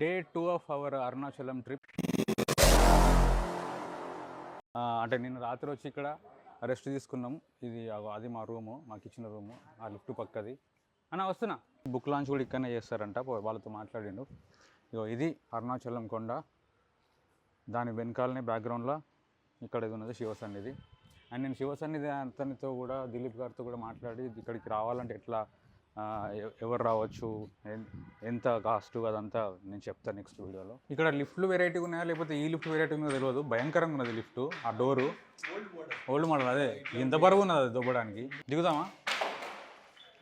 Day two of our Arunachalam trip. అంటే నేను రాత్రి వచ్చి ఇక్కడ రెస్ట్ తీసుకున్నాము. ఇది అది మా రూము మాకు ఇచ్చిన రూము ఆ లిఫ్ట్ పక్కది. అన్న వస్తున్నా. బుక్ లాంచ్ కూడా ఇక్కడనే చేస్తారంట పో- వాళ్ళతో మాట్లాడిండు. ఇగో ఇది అరుణాచలం కొండ. దాని వెనకాలనే బ్యాక్గ్రౌండ్లో ఇక్కడ ఇది ఉన్నది శివసన్నిధి అండ్ నేను శివసన్నిధి అతనితో కూడా దిలీప్ గారితో కూడా మాట్లాడి ఇక్కడికి రావాలంటే ఎట్లా ఎవరు రావచ్చు ఎంత కాస్ట్ అదంతా నేను చెప్తాను నెక్స్ట్ వీడియోలో. ఇక్కడ లిఫ్ట్లు వెరైటీ ఉన్నాయా? లేకపోతే ఈ లిఫ్ట్ వెరైటీ ఉందో తెలియదు భయంకరంగా ఉన్నది లిఫ్ట్ ఆ డోరు. ఓల్డ్ మోడల్ అదే. ఎంత బరువు ఉన్నది అది దొబ్బడానికి. దిగుదామా?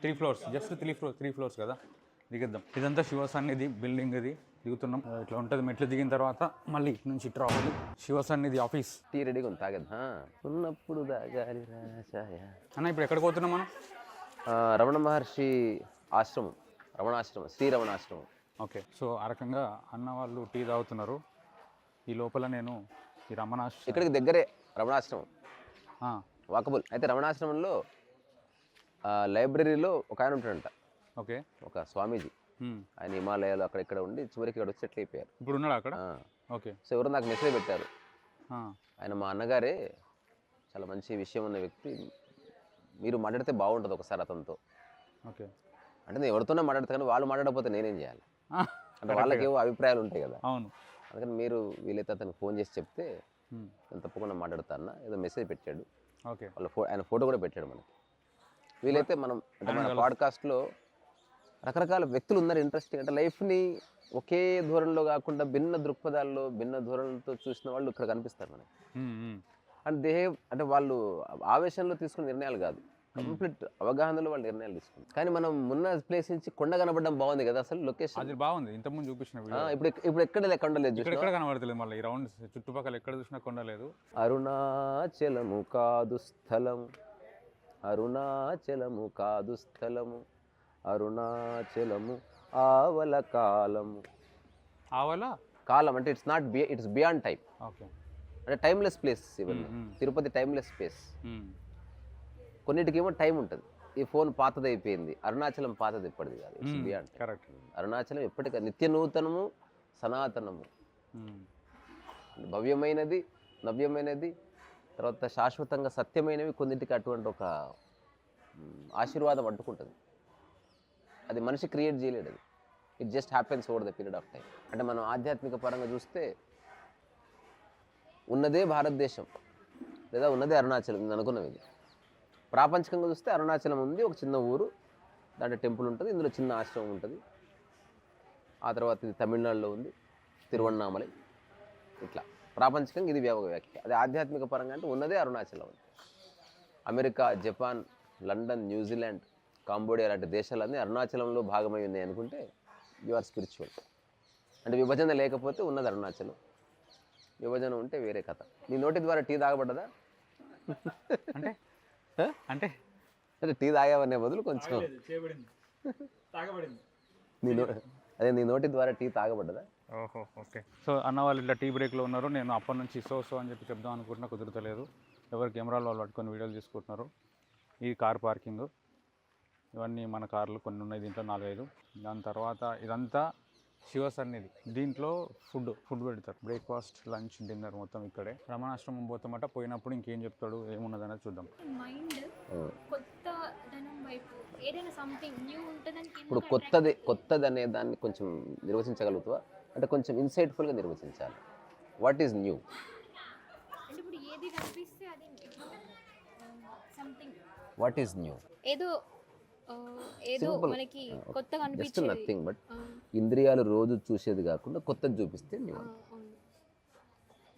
Three floors just three floor three floors కదా. దిగిద్దాం. ఇదంతా శివ సన్నిధి బిల్డింగ్ ఇది. దిగుతున్నాం. ఇట్లా ఉంటుంది మెట్లు దిగిన తర్వాత మళ్ళీ ఇటు నుంచి ఇటు రావాలి. శివ సన్నిధి ఆఫీస్ టీ రెడీగా ఉంది తాగేద్దా. ఉన్నప్పుడు అన్న ఇప్పుడు ఎక్కడికి పోతున్నాం మనం? రమణ మహర్షి ఆశ్రమం రమణాశ్రమం శ్రీ రమణాశ్రమం ఓకే సో ఆ రకంగా అన్న వాళ్ళు టీ తాగుతున్నారు. ఈ లోపల నేను ఈ రమణాశ్ ఇక్కడికి దగ్గరే రమణాశ్రమం. వాకబుల్. అయితే రమణాశ్రమంలో ఆ, లైబ్రరీలో ఒక ఆయన ఉంటాడంట. ఓకే. ఒక స్వామీజీ. ఆయన హిమాలయాలు అక్కడ ఇక్కడ ఉండి చివరికి ఇక్కడ వచ్చి సెటిల్ అయిపోయారు. ఇప్పుడు ఉన్నాడు అక్కడ? ఆ, ఓకే. సో ఎవరు నాకు మెసేజ్ పెట్టారు. ఆ, ఆయన మా అన్నగారే చాలా మంచి విషయం ఉన్న వ్యక్తి. మీరు మాట్లాడితే బాగుంటుంది ఒకసారి అతనితో. ఓకే. అంటే నేను ఎవరితోనే మాట్లాడతా కానీ వాళ్ళు మాట్లాడకపోతే నేనేం చేయాలి? అంటే వాళ్ళకి ఏవో అభిప్రాయాలు ఉంటాయి కదా. అవును. అందుకని మీరు వీలైతే అతనికి ఫోన్ చేసి చెప్తే. నేను తప్పకుండా మాట్లాడతాను ఏదో మెసేజ్ పెట్టాడు. ఓకే. వాళ్ళ ఫో ఆయన ఫోటో కూడా పెట్టాడు మనకి. వీలైతే మనం అంటే మన పాడ్కాస్ట్లో రకరకాల వ్యక్తులు ఉన్నారు ఇంట్రెస్టింగ్ అంటే లైఫ్ని ఒకే ధోరణిలో కాకుండా భిన్న దృక్పథాల్లో భిన్న ధోరణులతో చూసిన వాళ్ళు ఇక్కడ కనిపిస్తారు మనకి. అండ్ దే అంటే వాళ్ళు ఆవేశంలో తీసుకున్న నిర్ణయాలు కాదు. కంప్లీట్ అవగాహనలో వాళ్ళు నిర్ణయాలు తీసుకున్నారు. కానీ మనం ఉన్న ప్లేస్ నుంచి కొండ కనబడడం బాగుంది కదా అసలు లొకేషన్? అది బాగుంది. ఇంతకుముందు చూపించిన వీడియో. ఇప్పుడు ఇప్పుడు ఎక్కడ కొండ లేదు? ఎక్కడ కనబడతలేదు మళ్ళీ రౌండ్ చుట్టుపక్కల ఎక్కడ చూసినా కొండ లేదు. అరుణాచలము కాదు స్థలము. అరుణాచలము కాదు స్థలము. అరుణాచలము ఆవల కాలము. ఆవల? కాలం అంటే it's not be it's beyond time okay. అంటే టైమ్లెస్ ప్లేస్ ఇవన్నీ. Tirupati timeless place. కొన్నిటికేమో టైం ఉంటుంది. ఈ ఫోన్ పాతది అయిపోయింది అరుణాచలం పాతది ఎప్పటిది కాదు. అరుణాచలం ఎప్పటికీ నిత్య నూతనము సనాతనము. భవ్యమైనది నవ్యమైనది తర్వాత శాశ్వతంగా సత్యమైనవి కొన్నింటికి అటువంటి ఒక ఆశీర్వాదం అడ్డుకుంటుంది అది మనిషి క్రియేట్ చేయలేడు అది. It just happens over the period of time అంటే మనం ఆధ్యాత్మిక పరంగా చూస్తే ఉన్నదే భారతదేశం లేదా ఉన్నదే అరుణాచలం నేను అనుకున్నది ఇది. ప్రాపంచికంగా చూస్తే అరుణాచలం ఉంది ఒక చిన్న ఊరు దాంట్లో టెంపుల్ ఉంటుంది ఇందులో చిన్న ఆశ్రమం ఉంటుంది. ఆ తర్వాత ఇది తమిళనాడులో ఉంది తిరువన్నామలై ఇట్లా. ప్రాపంచికంగా ఇది వ్యాపక వ్యాఖ్య. అది ఆధ్యాత్మిక పరంగా అంటే ఉన్నదే Arunachalam. America Japan London New Zealand Cambodia లాంటి దేశాలన్నీ అరుణాచలంలో భాగమై ఉన్నాయి అనుకుంటే యు ఆర్ స్పిరిచువల్ అంటే విభజన లేకపోతే ఉన్నది అరుణాచలం. విభజన ఉంటే వేరే కథ. నీ నోటి ద్వారా టీ తాగబడ్డదా? అంటే? అంటే? అంటే టీ తాగావనే బదులు కొంచెం నీ నో అదే నీ నోటి ద్వారా టీ తాగబడ్డదా? ఓహో ఓకే. సో అన్న వాళ్ళు ఇట్లా టీ బ్రేక్లో ఉన్నారు. నేను అప్పటి నుంచి సో సో అని చెప్పి చెప్దాం అనుకుంటున్నా కుదురుతలేదు. ఎవరు కెమెరాలు వాళ్ళు పట్టుకొని వీడియోలు తీసుకుంటున్నారు. ఈ కార్ పార్కింగ్. ఇవన్నీ మన కార్లు కొన్ని ఉన్నాయి దీంట్లో నాలుగైదు. దాని తర్వాత ఇదంతా శివ సన్నిధి దీంట్లో ఫుడ్ ఫుడ్ పెడతారు. బ్రేక్ఫాస్ట్ లంచ్ డిన్నర్ మొత్తం ఇక్కడే. రమణాశ్రమం పోతామట. పోయినప్పుడు ఇంకేం చెప్తాడు ఏమున్నదనేది చూద్దాం. మైండ్ కొత్త ధనం వైపు ఏదైనా సంథింగ్ న్యూ ఉంటుందని ఇప్పుడు కొత్తది కొత్తది అనే దాన్ని కొంచెం నిర్వచించగలుగుతావా? అంటే కొంచెం ఇన్సైట్ఫుల్గా నిర్వచించాలి. వాట్ ఈజ్ న్యూ అంటే ఇప్పుడు ఏది కనిపిస్తే అది సంథింగ్ వాట్ ఈజ్ న్యూ ఏదో ఆ, ఏదో Simple. మనకి జస్ట్ నథింగ్ బట్ ఆ, ఇంద్రియాలు రోజు చూసేది కాకుండా కొత్తది చూపిస్తే అవును.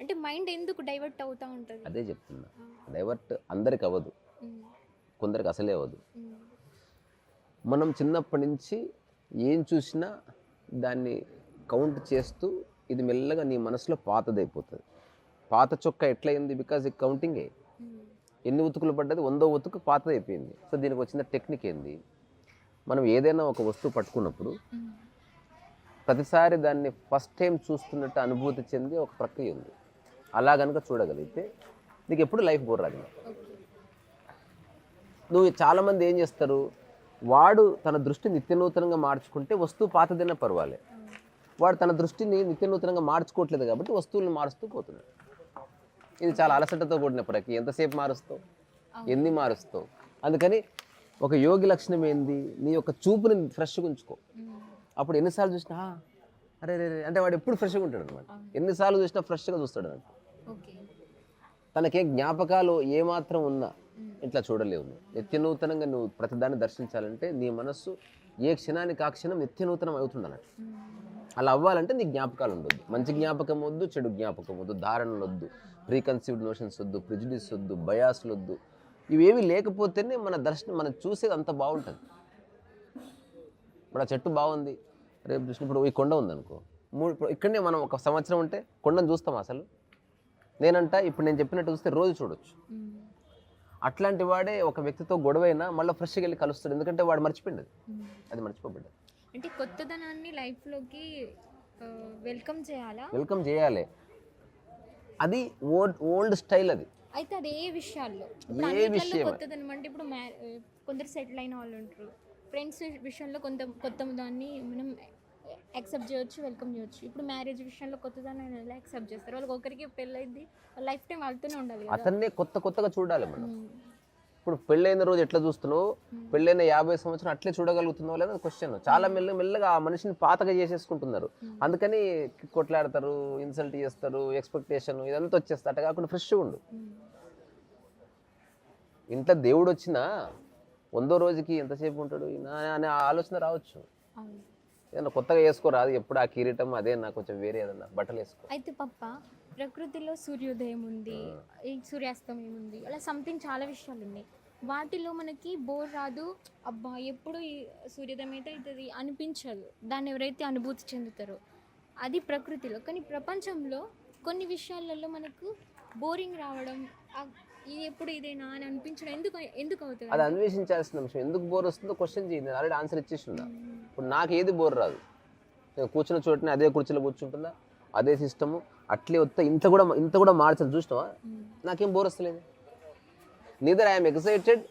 అంటే మైండ్ ఎందుకు డైవర్ట్ అవుతా ఉంటుంది? అదే చెప్తున్నా. డైవర్ట్ అందరికి అవ్వదు. కొందరికి అసలే అవ్వదు. మనం చిన్నప్పటి నుంచి ఏం చూసినా దాన్ని కౌంట్ చేస్తూ ఇది మెల్లగా నీ మనసులో పాతదైపోతుంది పాత చొక్క ఎట్లయింది? బికాజ్ ఈ కౌంటింగే ఎన్ని ఉతుకులు పడ్డది? వందో ఉతుకు పాతదైపోయింది సో దీనికి వచ్చిన టెక్నిక్ ఏంది? మనం ఏదైనా ఒక వస్తువు పట్టుకున్నప్పుడు ప్రతిసారి దాన్ని ఫస్ట్ టైం చూస్తున్నట్టు అనుభూతి చెంది ఒక ప్రక్రియ ఉంది. అలా కనుక చూడగలిగితే నీకు ఎప్పుడు లైఫ్ బోర్ రాదు. నువ్వు చాలామంది ఏం చేస్తారు? వాడు తన దృష్టి నిత్యనూతనంగా మార్చుకుంటే వస్తువు పాతదైనా పర్వాలే. వాడు తన దృష్టిని నిత్య నూతనంగా మార్చుకోవట్లేదు కాబట్టి వస్తువులను మారుస్తూ పోతున్నాడు. ఇది చాలా అలసటతో కూడిన ప్రక్రియ. ఎంతసేపు మారుస్తావు? ఎన్ని మారుస్తావు? అందుకని ఒక యోగి లక్షణం ఏంది? నీ యొక్క చూపుని ఫ్రెష్గా ఉంచుకో. అప్పుడు ఎన్నిసార్లు చూసినా "ఆ, అరే రే రే" అంటే వాడు ఎప్పుడు ఫ్రెష్గా ఉంటాడు అనమాట. ఎన్నిసార్లు చూసినా ఫ్రెష్గా చూస్తాడు అనమాట. ఓకే. తనకే జ్ఞాపకాలు ఏమాత్రం ఉన్నా ఇట్లా చూడలేవు నువ్వు. నిత్య నూతనంగా నువ్వు ప్రతిదాన్ని దర్శించాలంటే నీ మనస్సు ఏ క్షణానికి ఆ క్షణం నిత్య నూతనం అవుతుంది అన్నట్టు అలా అవ్వాలంటే నీ జ్ఞాపకాలు ఉండొద్దు. మంచి జ్ఞాపకం వద్దు చెడు జ్ఞాపకం వద్దు ధారణలు వద్దు ప్రీకన్సీవ్డ్ నోషన్స్ వద్దు ప్రిజుడిస్ వద్దు బయాస్లు వద్దు. ఇవేవి లేకపోతేనే మన దర్శనం మనం చూసేది అంత బాగుంటుంది. ఆ చెట్టు బాగుంది రేపు చూసినప్పుడు ఈ కొండ ఉందనుకో. మూడు ఇప్పుడు ఇక్కడనే మనం ఒక సంవత్సరం ఉంటే కొండను చూస్తాం అసలు. నేనంట ఇప్పుడు నేను చెప్పినట్టు చూస్తే రోజు చూడొచ్చు. అట్లాంటి వాడే ఒక వ్యక్తితో గొడవైనా మళ్ళీ ఫ్రెష్గా వెళ్ళి కలుస్తాడు. ఎందుకంటే వాడు మర్చిపోయింది అది. అది మర్చిపోబడ్డది అంటే కొత్తదనాన్ని లైఫ్లోకి వెల్కమ్ చేయాలా? వెల్కమ్ చేయాలి. అది ఓల్డ్ ఓల్డ్ స్టైల్ అది. అయితే అది ఏ విషయాల్లో? ఏ విషయం? కొత్తదనం అంటే ఇప్పుడు కొందరు సెటిల్ అయిన వాళ్ళు ఉంటారు. ఫ్రెండ్స్ విషయంలో కొంత కొత్త దాన్ని మనం యాక్సెప్ట్ చేయొచ్చు వెల్కమ్ చేయొచ్చు. ఇప్పుడు మ్యారేజ్ విషయంలో కొత్తదాన్ని ఎలా యాక్సెప్ట్ చేస్తారు? వాళ్ళకి ఒకరికి పెళ్ళైంది లైఫ్ టైం వాళ్ళతోనే ఉండాలి అతన్నే కొత్త కొత్తగా చూడాలి మనం. ఇప్పుడు పెళ్ళైన రోజు ఎట్లా చూస్తున్నావు? పెళ్ళైన యాభై సంవత్సరం అట్లే చూడగలుగుతున్నావు లేదా క్వశ్చన్ చాలా మెల్ల మెల్లగా ఆ మనిషిని పాతగా చేసేసుకుంటున్నారు. అందుకని కొట్లాడతారు ఇన్సల్ట్ చేస్తారు ఎక్స్పెక్టేషన్ ఇదంతా వచ్చేస్తారు అట్లా కాకుండా ఫ్రెష్గా ఉండు. ఇంట్లో దేవుడు వచ్చినా వందో రోజుకి ఎంతసేపు ఉంటాడు అనే ఆలోచన రావచ్చు. ఏదన్నా కొత్తగా వేసుకోరాదు ఎప్పుడు ఆ కిరీటం అదే నాకు కొంచెం వేరే ఏదన్నా బట్టలు వేసుకో. అయితే పప్ప ప్రకృతిలో సూర్యోదయం ఉంది ఈ సూర్యాస్తమయం ఉంది అలా సంథింగ్ చాలా విషయాలు ఉన్నాయి వాటిలో మనకి బోర్ రాదు అబ్బా ఎప్పుడు సూర్యోదయం అయితే అవుతుంది అనిపించదు. దాన్ని ఎవరైతే అనుభూతి చెందుతారో అది ప్రకృతిలో. కానీ ప్రపంచంలో కొన్ని విషయాలలో మనకు బోరింగ్ రావడం ఇది ఎప్పుడు ఇదేనా అని అనిపించడం ఎందుకు ఎందుకు అవుతుంది? అది అన్వేషించాల్సిన అంశం ఎందుకు బోర్ వస్తుందో క్వశ్చన్ చేయండి. నేను ఆల్రెడీ ఆన్సర్ ఇచ్చేసి ఉన్నా ఇప్పుడు నాకు ఏది బోర్ రాదు. నేను కూర్చున్న చోటనే అదే కుర్చీలో కూర్చుంటుందా అదే సిస్టము అట్లే వస్తే ఇంత కూడా ఇంత కూడా మార్చదు చూసినావా? నాకేం బోర్ వస్తలేదు. Neither I'm excited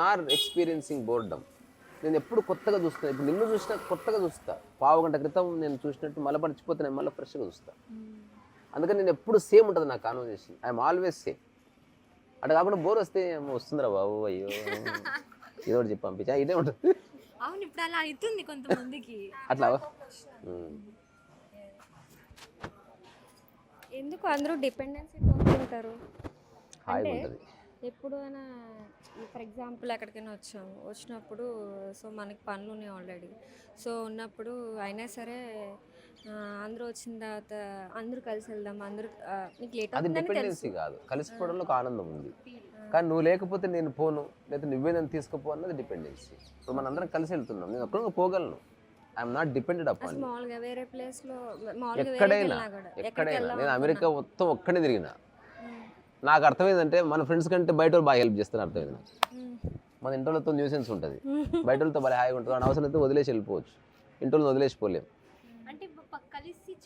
nor experiencing boredom నేను ఎప్పుడు కొత్తగా చూస్తాను ఇప్పుడు నిన్ను చూసినా కొత్తగా చూస్తా. పావు గంట క్రితం నేను చూసినట్టు మళ్ళీ మర్చిపోతే నేను మళ్ళీ ఫ్రెష్గా చూస్తా. అందుకని నేను ఎప్పుడు సేమ్ ఉంటుంది నా కాన్వర్జేషన్ ఐఎమ్ ఆల్వేస్ సేమ్ అట్లా కాకుండా బోర్ వస్తే ఏమో వస్తుందిరా బాబు అయ్యో. ఏదో ఒకటి చెప్పి పంపించా. ఇదే ఉంటుంది. అవును ఇప్పుడు అలా అవుతుంది కొంతమందికి. అట్లా. ఎందుకు అందరూ డిపెండెన్సీ కోరుకుంటారు హాయిగా అంటే ఉంటుంది. ఎప్పుడు అయినా ఫర్ ఎగ్జాంపుల్ ఎక్కడికైనా వచ్చాము వచ్చినప్పుడు సో మనకి పనులు ఉన్నాయి ఆల్రెడీ. సో ఉన్నప్పుడు అయినా సరే అందరూ వచ్చిన తర్వాత అందరూ కలిసి వెళ్దాం అందరూ నీకు లేట్ అది డిపెండెన్సీ కాదు. కలిసిపోవడంలో ఒక ఆనందం ఉంది. కానీ నువ్వు లేకపోతే నేను పోను లేదా నువ్వే నన్ను తీసుకుపో అన్నది డిపెండెన్సీ ఇప్పుడు మన అందరం కలిసి వెళ్తున్నాం. నేను ఒక్కడ పోగలను. ఐఎమ్ నాట్ డిపెండెడ్ అప్ అసలు మామూలుగా వేరే ప్లేస్లో ఎక్కడైనా ఎక్కడైనా. నేను. అమెరికా మొత్తం ఒక్కడే తిరిగిన. నాకు అర్థమైందంటే మన ఫ్రెండ్స్ కంటే బయట వాళ్ళు బాగా హెల్ప్ చేస్తారు అర్థమైంది మన ఇంటోళ్ళతో న్యూసెన్స్ ఉంటుంది. బయట వాళ్ళతో బాగా హాయిగా ఉంటుంది అని అవసరం అయితే వదిలేసి వెళ్ళిపోవచ్చు. ఇంటోళ్ళని వదిలేసిపోలేము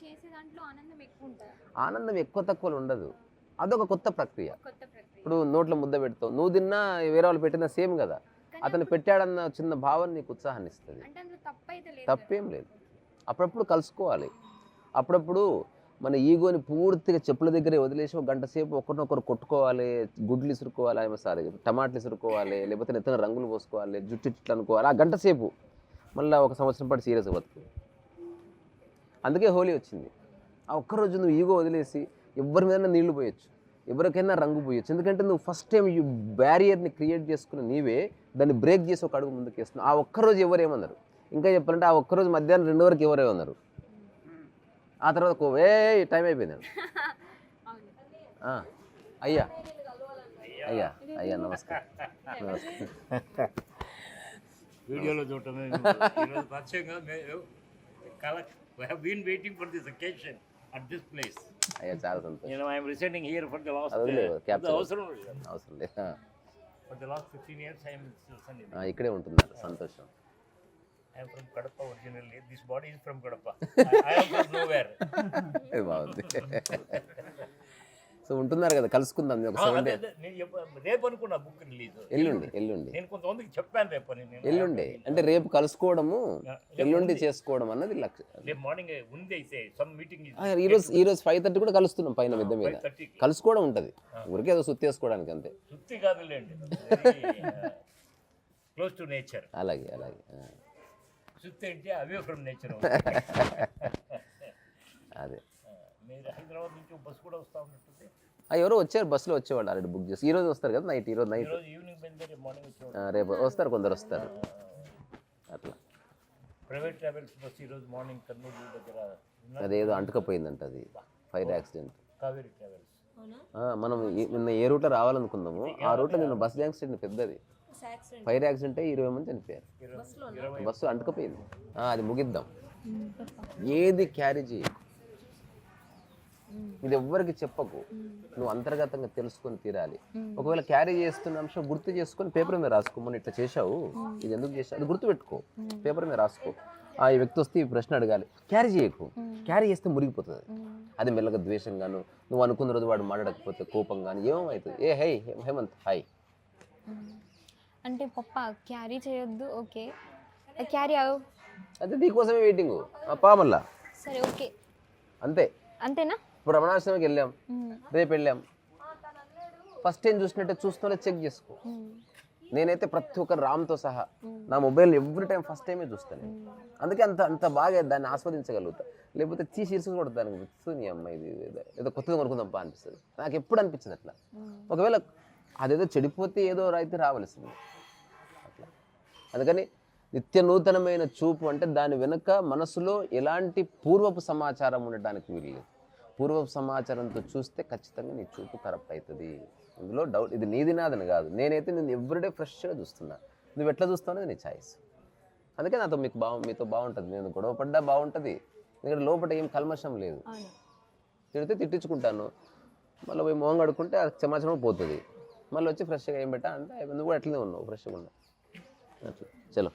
చేసే దాంట్లో ఆనందం ఎక్కువ ఉంటుంది? ఆనందం ఎక్కువ తక్కువలు ఉండదు. అదొక కొత్త ప్రక్రియ. ఇప్పుడు నోట్లో ముద్ద పెడతావు నువ్వు తిన్నా వేరే వాళ్ళు పెట్టినా సేమ్ కదా. అతను పెట్టాడన్న చిన్న భావన నీకు ఉత్సాహాన్ని ఇస్తుంది. తప్పేం లేదు. అప్పుడప్పుడు కలుసుకోవాలి. అప్పుడప్పుడు మన ఈగోని పూర్తిగా చెప్పుల దగ్గరే వదిలేసి ఒక గంట సేపు ఒకరినొకరు కొట్టుకోవాలి గుడ్లు ఇసురుకోవాలి ఏమో సారీ టమాటాలు ఇసురుకోవాలి లేకపోతే నెత్తన రంగులు పోసుకోవాలి జుట్టు ఇట్లా అనుకోవాలి ఆ గంట సేపు మళ్ళీ ఒక సంవత్సరం పాటు సీరియస్ బతుకు అందుకే హోలీ వచ్చింది. ఆ ఒక్కరోజు నువ్వు ఈగో వదిలేసి ఎవరి మీద నీళ్ళు పోయొచ్చు ఎవరికైనా రంగు పోయొచ్చు. ఎందుకంటే నువ్వు ఫస్ట్ టైం ఈ బ్యారియర్ని క్రియేట్ చేసుకుని నీవే దాన్ని బ్రేక్ చేసి ఒక అడుగు ముందుకు వేస్తున్నావు. ఆ ఒక్కరోజు ఎవరేమన్నారు ఇంకా చెప్పాలంటే ఆ ఒక్కరోజు మధ్యాహ్నం రెండు వరకు ఎవరేమన్నారు ఆ తర్వాత ఏ టైం అయిపోయింది అయ్యా అయ్యా అయ్యా నమస్కారం నమస్కారం. వీడియోలో చూడటమే. ఈరోజు పరిచయంగా మేము కల have been waiting for this occasion at this place అయ్యా చాలా సంతోషం నేను I'm residing here for the last అది వదిలేదు, capture అవసరం అవసరం లేదు ఆ, for the last fifteen years I'm ఆ, ఇక్కడే ఉంటున్నారు సంతోషం I'm from Kadapa originally this body is from Kadapa I'm from nowhere ఇది బాగుంది సో ఉంటున్నారు కదా కలుసుకుందాం ఒక సెవెన్ డేస్ రేపు అనుకున్నా బుక్ రిలీజ్ ఎల్లుండి ఎల్లుండి. నేను కొంతమందికి చెప్పాను రేపు అని ఎల్లుండి. అంటే రేపు కలుసుకోవడము ఎల్లుండి చేసుకోవడం అన్నది రేపు మార్నింగ్ ఉంది అయితే సమ్ మీటింగ్ ఈ రోజు ఈ రోజు ఫైవ్ థర్టీ కూడా కలుస్తున్నాం పైన మిద్ద మీద. కలుసుకోవడం ఉంటుంది. ఊరికే ఏదో సుత్తేసుకోవడానికి అంతే. సుత్తి కాదులేండి. క్లోజ్ టు నేచర్ అలాగే అలాగే సుత్తి అంటే అవే ఫ్రమ్ నేచర్ అదే. మీరు హైదరాబాద్ నుంచి బస్సు కూడా వస్తూ ఉన్నట్టుంది. ఎవరో వచ్చారు బస్సులో వచ్చేవాళ్ళు ఆల్రెడీ బుక్ చేసి. ఈ రోజు వస్తారు కదా నైట్ ఈ రోజు నైట్ ఈవినింగ్ బయలుదేరి మార్నింగ్ వచ్చేవాడు ఆ, రేపు వస్తారు కొందరు వస్తారు. అట్లా. ప్రైవేట్ ట్రావెల్స్ బస్సు ఈరోజు మార్నింగ్ కర్నూలు దగ్గర అదేదో అంటుకపోయిందంట అది. ఫైర్ యాక్సిడెంట్ కావేరీ ట్రావెల్స్ ఆ, మనం నిన్న ఏ రూట్లో రావాలనుకుందాము ఆ రూట్లో నిన్న బస్ యాక్సిడెంట్ పెద్దది. Fire accident. అయ్యి ఇరవై మంది చనిపోయారు. బస్సు అంటుకపోయింది. ఆ, అది ముగిద్దాం. ఏది క్యారీ చేయి ఇది ఎవ్వరికి చెప్పకు. నువ్వు అంతర్గతంగా తెలుసుకొని తీరాలి. ఒకవేళ క్యారీ చేస్తున్న అంశం గుర్తు చేసుకొని పేపర్ మీద రాసుకో. మొన్న ఇట్లా చేశావు. ఇది ఎందుకు చేసావు అది గుర్తు పెట్టుకో పేపర్ మీద రాసుకో. ఆ వ్యక్తి వస్తే ఈ ప్రశ్న అడగాలి. క్యారీ చేయకు. క్యారీ చేస్తే మురిగిపోతుంది. అది మెల్లగా ద్వేషంగాను నువ్వు అనుకున్న రోజు వాడు మాట్లాడకపోతే కోపంగాను ఏమవుతుంది? ఏ హై హేమంత్ హాయ్. అంటే పప్ప క్యారీ చేయొద్దు ఓకే. క్యారీ అవు అదే నీకోసమే వెయిటింగ్ పా మళ్ళా సరే ఓకే. అంతే. అంతేనా? ఇప్పుడు రమణాశ్రమకి వెళ్ళాం. రేపు వెళ్ళాం. ఫస్ట్ టైం చూసినట్టే చూస్తూనే చెక్ చేసుకో. నేనైతే ప్రతి ఒక్క రామ్తో సహా నా మొబైల్ ఎవ్రీ టైం ఫస్ట్ టైమే చూస్తాను. అందుకే అంత అంత బాగా దాన్ని ఆస్వాదించగలుగుతా. లేకపోతే తీసి ఇరుసు కూడా దానికి నీ అమ్మాయి ఇది ఏదో- ఏదో కొత్తగా కొనుక్కుందాం పా అనిపిస్తుంది. నాకు ఎప్పుడు అనిపించింది అట్లా. ఒకవేళ అదేదో చెడిపోతే ఏదో అయితే రావలసింది. అట్లా. అందుకని నిత్య నూతనమైన చూపు అంటే దాని వెనుక మనసులో ఎలాంటి పూర్వపు సమాచారం ఉండడానికి వీల్లేదు. పూర్వపు సమాచారంతో చూస్తే ఖచ్చితంగా నీ చూపు కరప్ట్ అవుతుంది. ఇందులో డౌట్ ఇది నీది నాదని కాదు. నేనైతే నేను ఎవ్రీడే ఫ్రెష్గా చూస్తున్నా. నువ్వు ఎట్లా చూస్తావు అనేది నీ ఛాయిస్ అందుకే నాతో మీకు బాగు మీతో బాగుంటుంది నేను గొడవ పడ్డా బాగుంటుంది ఎందుకంటే లోపల ఏం కల్మషం లేదు. తిడితే తిట్టించుకుంటాను. మళ్ళీ పోయి మొహం కడుక్కుంటే అది సమాచారం పోతుంది. మళ్ళీ వచ్చి ఫ్రెష్గా ఏం పెట్టా అంటే నువ్వు కూడా అట్లనే ఉన్నావు ఫ్రెష్గా ఉన్నావు. అట్లా. చలో.